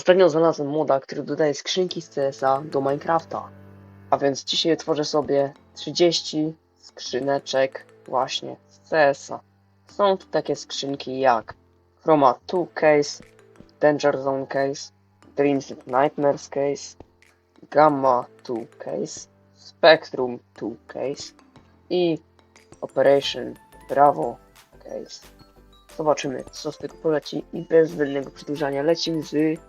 Ostatnio znalazłem moda, który dodaje skrzynki z CSa do Minecrafta. A więc dzisiaj tworzę sobie 30 skrzyneczek właśnie z CSa. Są tu takie skrzynki jak Chroma 2 Case, Danger Zone Case, Dreams and Nightmares Case, Gamma 2 Case, Spectrum 2 Case i Operation Bravo Case. Zobaczymy, co z tego poleci i bez zbędnego przedłużania lecimy z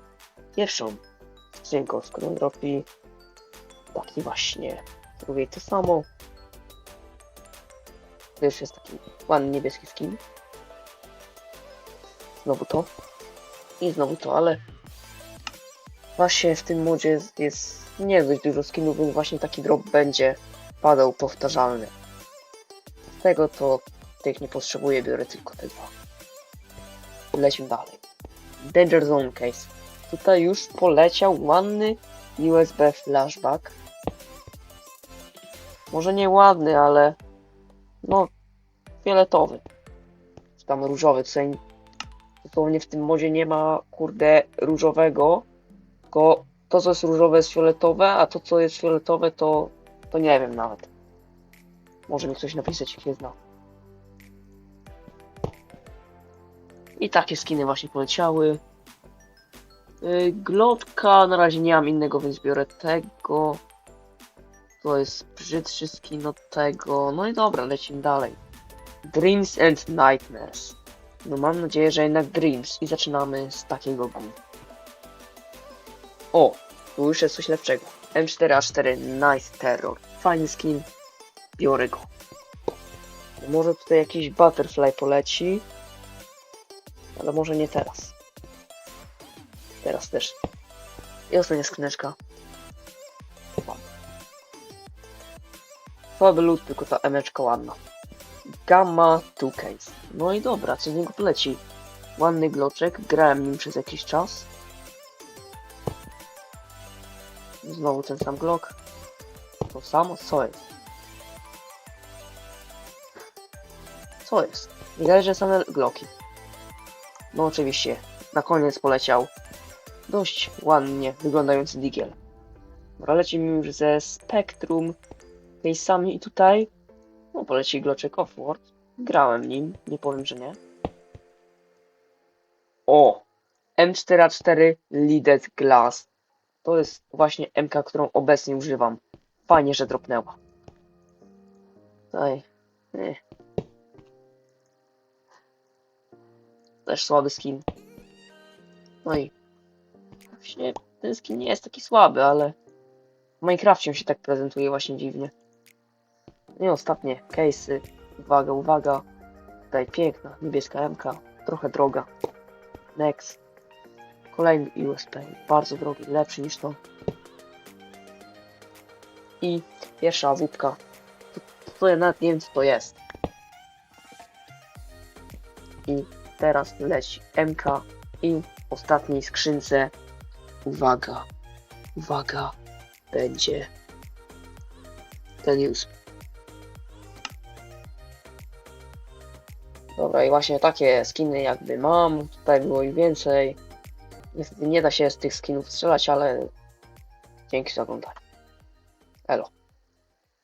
pierwszą skrzynką, z którą robi taki właśnie. Zrobię to samo. Pierwszy jest taki ładny niebieski skin. Znowu to. I znowu to, ale właśnie w tym modzie jest, jest nie dość dużo skinów, więc właśnie taki drop będzie padał powtarzalny. Z tego to tych nie potrzebuję, biorę tylko te dwa. Lecimy dalej. Danger Zone Case. Tutaj już poleciał ładny USB flashback. Może nie ładny, ale no fioletowy. Tam różowy. Tutaj dosłownie w tym modzie nie ma kurde różowego. Tylko to co jest różowe jest fioletowe, a to co jest fioletowe to, to nie wiem nawet. Może mi ktoś napisać jak je zna. I takie skiny właśnie poleciały. Yy, Glotka, na razie nie mam innego, więc biorę tego. To jest brzydszy skin od tego. No i dobra, lecimy dalej. Dreams and Nightmares. No mam nadzieję, że jednak Dreams. I zaczynamy z takiego gum. O, tu już jest coś lepszego. M4A4 Night Terror. Fajny skin. Biorę go. Może tutaj jakiś Butterfly poleci. Ale może nie teraz. Teraz też. I ostatnia skrzyneczka. Słaby lód, tylko ta emeczka ładna. Gamma 2 Case. No i dobra, co z niego poleci? Ładny gloczek, grałem nim przez jakiś czas. Znowu ten sam glock. To samo, co jest? Co jest? Widać, że same glocki. No oczywiście, na koniec poleciał dość ładnie wyglądający digiel. Dobra, lecimy już ze Spectrum case'ami i tutaj no poleci Gloczek Offward. Grałem nim, nie powiem, że nie. O! M4A4 Leaded Glass. To jest właśnie MK, którą obecnie używam. Fajnie, że dropnęła. Tutaj. Nie. Też słaby skin. No i właśnie ten skin nie jest taki słaby, ale w Minecrafcie się tak prezentuje właśnie dziwnie. No I ostatnie case'y. Uwaga, uwaga. Tutaj piękna, niebieska MK. Trochę droga. Next. Kolejny USP. Bardzo drogi, lepszy niż to. I pierwsza awupka. Ja nawet nie wiem co to jest. I teraz leci MK i ostatniej skrzynce uwaga, uwaga, będzie ten USP. Dobra, i właśnie takie skiny jakby mam. Tutaj było ich więcej. Niestety nie da się z tych skinów strzelać, ale dzięki za oglądanie. Elo.